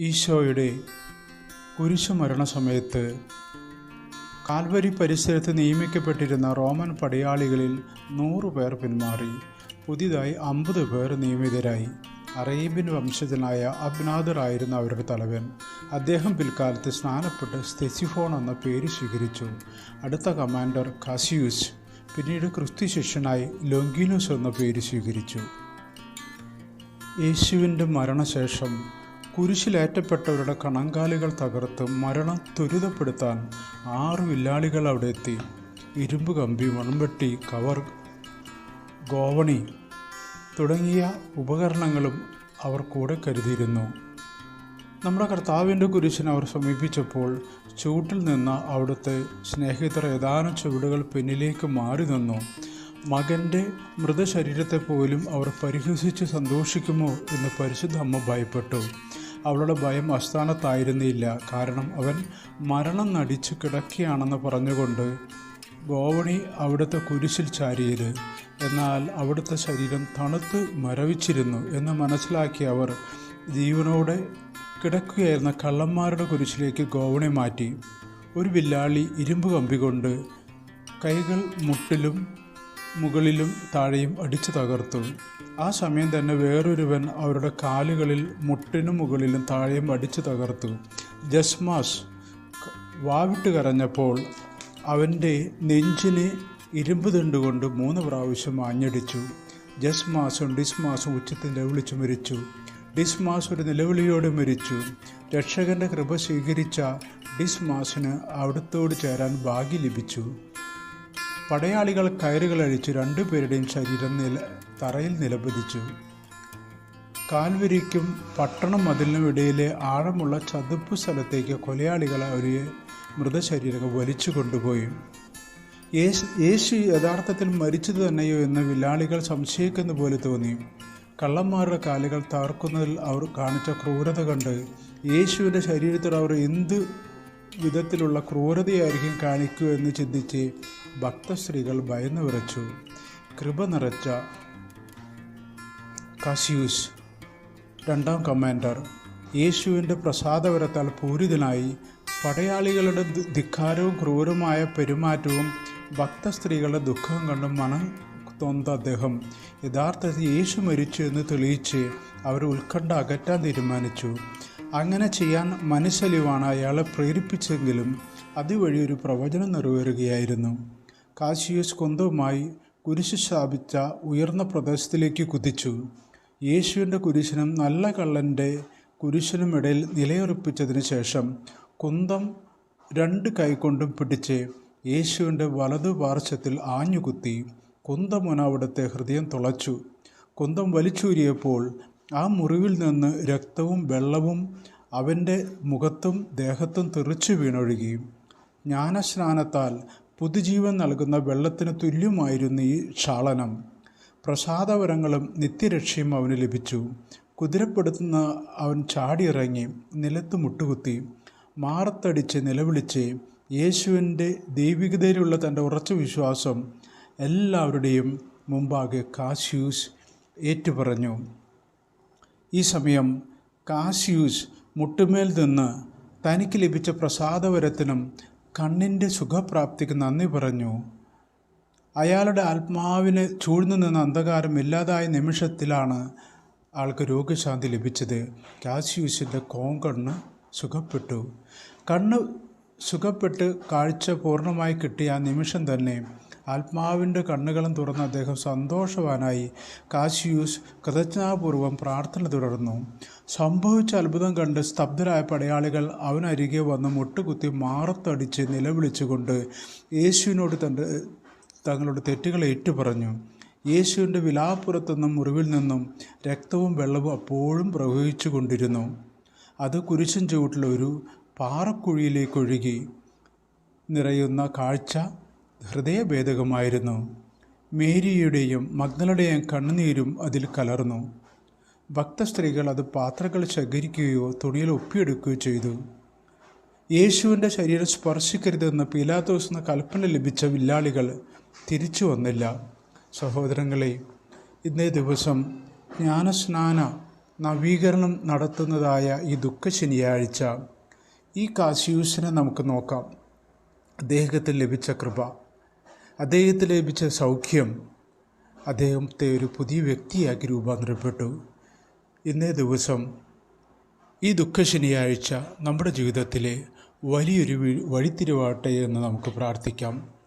ഈശോയുടെ കുരിശുമരണ സമയത്ത് കാൽവരി പരിസരത്ത് നിയമിക്കപ്പെട്ടിരുന്ന റോമൻ പടയാളികളിൽ നൂറു പേർ പിന്മാറി. പുതിയതായി അമ്പത് പേർ നിയമിതരായി. അറേബ്യൻ വംശജനായ അബ്നാദറായിരുന്നു അവരുടെ തലവൻ. അദ്ദേഹം പിൽക്കാലത്ത് സ്നാനപ്പെട്ട് സ്തെസിഫോൺ എന്ന പേര് സ്വീകരിച്ചു. അടുത്ത കമാൻഡർ കാസിയൂസ് പിന്നീട് ക്രിസ്തു ശിഷ്യനായി ലൊങ്കീനോസ് എന്ന പേര് സ്വീകരിച്ചു. യേശുവിന്റെ മരണശേഷം കുരിശിലേറ്റപ്പെട്ടവരുടെ കണങ്കാലുകൾ തകർത്ത് മരണം ത്വരിതപ്പെടുത്താൻ ആറ് വില്ലാളികൾ അവിടെ എത്തി. ഇരുമ്പ് കമ്പി മൺവെട്ടി കവർ ഗോവണി തുടങ്ങിയ ഉപകരണങ്ങളും അവർ കൂടെ കരുതിയിരുന്നു. നമ്മുടെ കർത്താവിന്റെ കുരിശിനെ അവർ സമീപിച്ചപ്പോൾ ചൂട്ടിൽ നിന്ന് അവിടുത്തെ സ്നേഹിതർ ഏതാനും ചുവടുകൾ പിന്നിലേക്ക് മാറി നിന്നു. മകന്റെ മൃതശരീരത്തെ പോലും അവർ പരിഹസിച്ച് സന്തോഷിക്കുമോ എന്ന് പരിശുദ്ധ അമ്മ ഭയപ്പെട്ടു. അവളുടെ ഭയം അസ്ഥാനത്തായിരുന്നില്ല. കാരണം അവൻ മരണം നടിച്ചു കിടക്കുകയാണെന്ന് പറഞ്ഞുകൊണ്ട് ഗോവണി അവിടുത്തെ കുരിശിൽ ചാരിയത്. എന്നാൽ അവിടുത്തെ ശരീരം തണുത്ത് മരവിച്ചിരുന്നു എന്ന് മനസ്സിലാക്കി അവർ ജീവനോടെ കിടക്കുകയായിരുന്ന കള്ളന്മാരുടെ കുരിശിലേക്ക് ഗോവണി മാറ്റി. ഒരു വില്ലാളി ഇരുമ്പ് കമ്പി കൊണ്ട് കൈകൾ മുട്ടിലും മുകളിലും താഴെയും അടിച്ചു തകർത്തു. ആ സമയം തന്നെ വേറൊരുവൻ അവരുടെ കാലുകളിൽ മുട്ടിനും മുകളിലും താഴെയും അടിച്ചു തകർത്തു. ജസ്മാസ് വാവിട്ട് കരഞ്ഞപ്പോൾ അവന്റെ നെഞ്ചിനെ ഇരുമ്പ് തണ്ടുകൊണ്ട് മൂന്ന് പ്രാവശ്യം ആഞ്ഞടിച്ചു ജസ്മാസും ഡിസ്മാസും ഉച്ചത്തിൽ നിലവിളിച്ചു മരിച്ചു. ഡിസ്മാസ് ഒരു നിലവിളിയോടെ മരിച്ചു. രക്ഷകന്റെ കൃപ സ്വീകരിച്ച ഡിസ്മാസിന് അവിടത്തോട് ചേരാൻ ഭാഗ്യം ലഭിച്ചു. പടയാളികൾ കയറുകൾ അഴിച്ചു രണ്ടുപേരുടെയും ശരീരം നില തറയിൽ നിലപതിച്ചു. കാൽവരിക്കും പട്ടണം മതിലിനും ഇടയിലെ ആഴമുള്ള ചതുപ്പ് സ്ഥലത്തേക്ക് കൊലയാളികൾ അവരെ മൃതശരീരങ്ങൾ വലിച്ചു കൊണ്ടുപോയി. യേശു യഥാർത്ഥത്തിൽ മരിച്ചത് തന്നെയോ എന്ന് വില്ലാളികൾ സംശയിക്കുന്ന പോലെ തോന്നി. കള്ളന്മാരുടെ കാലുകൾ തകർക്കുന്നതിൽ അവർ കാണിച്ച ക്രൂരത കണ്ട് യേശുവിന്റെ ശരീരത്തിൽ അവർ എന്ത് വിധത്തിലുള്ള ക്രൂരതയായിരിക്കും കാണിക്കൂ എന്ന് ചിന്തിച്ച് ഭക്തശ്രീകൾ ഭയന്നു വിറച്ചു. കൃപ നിറച്ച കസ്യൂസ് രണ്ടാം കമാൻഡർ യേശുവിന്റെ പ്രസാദവരത്താൽ പൂരിതനായി പടയാളികളുടെ ധിക്കാരവും ക്രൂരമായ പെരുമാറ്റവും ഭക്തസ്ത്രീകളുടെ ദുഃഖം കണ്ടും മനം തോന്ന അദ്ദേഹം. യഥാർത്ഥത്തിൽ യേശു മരിച്ചു എന്ന് തെളിയിച്ച് അവർ ഉത്കണ്ഠ അകറ്റാൻ തീരുമാനിച്ചു. അങ്ങനെ ചെയ്യാൻ മനസ്സലിവാണ് അയാളെ പ്രേരിപ്പിച്ചെങ്കിലും അതുവഴി ഒരു പ്രവചനം നിറവേറുകയായിരുന്നു. കാശിയസ് കൊന്തവുമായി കുരിശ് സ്ഥാപിച്ച ഉയർന്ന പ്രദേശത്തിലേക്ക് കുതിച്ചു. യേശുവിന്റെ കുരിശിനും നല്ല കള്ളന്റെ കുരിശിനും ഇടയിൽ നിലയുറപ്പിച്ചതിന് ശേഷം കുന്തം രണ്ട് കൈകൊണ്ടും പിടിച്ച് യേശുവിന്റെ വലതു പാർശ്വത്തിൽ ആഞ്ഞുകുത്തി കുന്തമുന അവിടുത്തെ ഹൃദയം തുളച്ചു. കുന്തം വലിച്ചൂരിയപ്പോൾ ആ മുറിവിൽ നിന്ന് രക്തവും വെള്ളവും അവന്റെ മുഖത്തും ദേഹത്തും തെറിച്ചു വീണൊഴുകി ജ്ഞാനസ്നാനത്താൽ പുതുജീവൻ നൽകുന്ന വെള്ളത്തിന് തുല്യമായിരുന്നു ഈ ക്ഷാളനം. പ്രസാദവരങ്ങളും നിത്യരക്ഷയും അവന് ലഭിച്ചു. കുതിരപ്പെടുത്തുന്ന അവൻ ചാടിയിറങ്ങി നിലത്ത് മുട്ടുകുത്തി മാറത്തടിച്ച് നിലവിളിച്ച് യേശുവിന്റെ ദൈവികതയിലുള്ള തന്റെ ഉറച്ച വിശ്വാസം എല്ലാവരുടെയും മുമ്പാകെ കാശ്യൂസ് ഏറ്റുപറഞ്ഞു. ഈ സമയം കാസ്യൂസ് മുട്ടുമേൽ നിന്ന് തനിക്ക് ലഭിച്ച പ്രസാദവരത്തിനും കണ്ണിന്റെ സുഖപ്രാപ്തിക്ക് നന്ദി പറഞ്ഞു. അയാളുടെ ആത്മാവിനെ ചൂഴ്ന്നു നിന്ന അന്ധകാരം ഇല്ലാതായ നിമിഷത്തിലാണ് ആൾക്ക് രോഗശാന്തി ലഭിച്ചത്. കാസ്യൂസിന്റെ കോങ്കണ്ണ് സുഖപ്പെട്ടു. കണ്ണ് സുഖപ്പെട്ട് കാഴ്ച പൂർണമായി കിട്ടിയ ആ നിമിഷം തന്നെ ആത്മാവിന്റെ കണ്ണുകളും തുറന്ന് അദ്ദേഹം സന്തോഷവാനായി കാശിയൂസ് കൃതജ്ഞാപൂർവം പ്രാർത്ഥന തുടർന്നു. സംഭവിച്ച അത്ഭുതം കണ്ട് സ്തബ്ധരായ പടയാളികൾ അവനരികെ വന്ന് മുട്ടുകുത്തി മാറത്തടിച്ച് നിലവിളിച്ചുകൊണ്ട് യേശുവിനോട് തന്റെ തങ്ങളുടെ തെറ്റുകൾ ഏറ്റുപറഞ്ഞു. യേശുവിന്റെ വിലാപ്പുറത്തുനിന്നും മുറിവിൽ നിന്നും രക്തവും വെള്ളവും അപ്പോഴും പ്രവഹിച്ചു കൊണ്ടിരുന്നു അത് കുരിശൻ ചുവട്ടിലൊരു പാറക്കുഴിയിലേക്ക് ഒഴുകി നിറയുന്ന കാഴ്ച ഹൃദയഭേദകമായിരുന്നു. മേരിയുടെയും മഗ്നലുടെയും കണ്ണുനീരും അതിൽ കലർന്നു. ഭക്തസ്ത്രീകൾ അത് പാത്രങ്ങൾ ശേഖരിക്കുകയോ തുണിയിൽ ഒപ്പിയെടുക്കുകയോ ചെയ്തു. യേശുവിന്റെ ശരീരം സ്പർശിക്കരുതെന്ന് പീലാത്തോസ് എന്ന കൽപ്പന ലഭിച്ച വില്ലാളികൾ തിരിച്ചു വന്നില്ല. സഹോദരങ്ങളെ ഇന്നേ ദിവസം ജ്ഞാനസ്നാന നവീകരണം നടത്തുന്നതായ ഈ ദുഃഖ ശനിയാഴ്ച ഈ കാശിയൂസിനെ നമുക്ക് നോക്കാം. അദ്ദേഹത്തിന് ലഭിച്ച കൃപ. അദ്ദേഹത്തിന് ലഭിച്ച സൗഖ്യം അദ്ദേഹത്തെ ഒരു പുതിയ വ്യക്തിയാക്കി രൂപാന്തരപ്പെട്ടു. ഇന്നേ ദിവസം ഈ ദുഃഖ ശനിയാഴ്ച നമ്മുടെ ജീവിതത്തിലെ വലിയൊരു വഴിത്തിരിവാട്ടെ എന്ന് നമുക്ക് പ്രാർത്ഥിക്കാം.